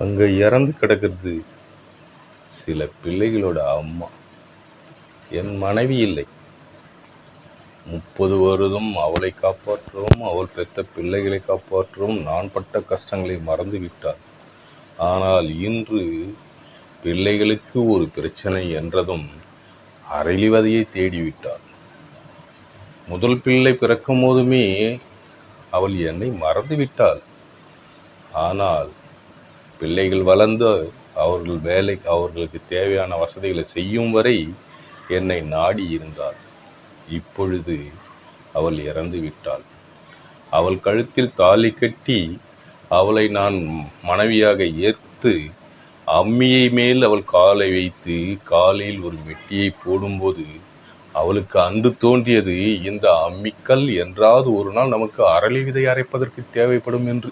அங்கே இறந்து கிடக்கிறது. சில பிள்ளைகளோட அம்மா. என் மனைவி இல்லை. முப்பது வருடம் அவளை காப்பாற்றவும் அவள் பெற்ற பிள்ளைகளை காப்பாற்றவும் நான் பட்ட கஷ்டங்களை மறந்து விட்டார் ஆனால் இன்று பிள்ளைகளுக்கு ஒரு பிரச்சனை என்றதும் அரளிவதையை தேடிவிட்டார் முதல் பிள்ளை பிறக்கும் போதுமே அவள் என்னை மறந்து விட்டாள். ஆனால் பிள்ளைகள் வளர்ந்து அவர்கள் வேலை அவர்களுக்கு தேவையான வசதிகளை செய்யும் வரை என்னை நாடி இருந்தாள். இப்பொழுது அவள் இறந்து விட்டாள். அவள் கழுத்தில் தாலி கட்டி அவளை நான் மனைவியாக ஏற்று அம்மியை மேல் அவள் காலை வைத்து காலில் ஒரு மெட்டியை போடும்போது அவளுக்கு அன்று தோன்றியது இந்த அம்மிக்கல் என்றாவது ஒரு நாள் நமக்கு அரளி விதை அரைப்பதற்கு தேவைப்படும் என்று.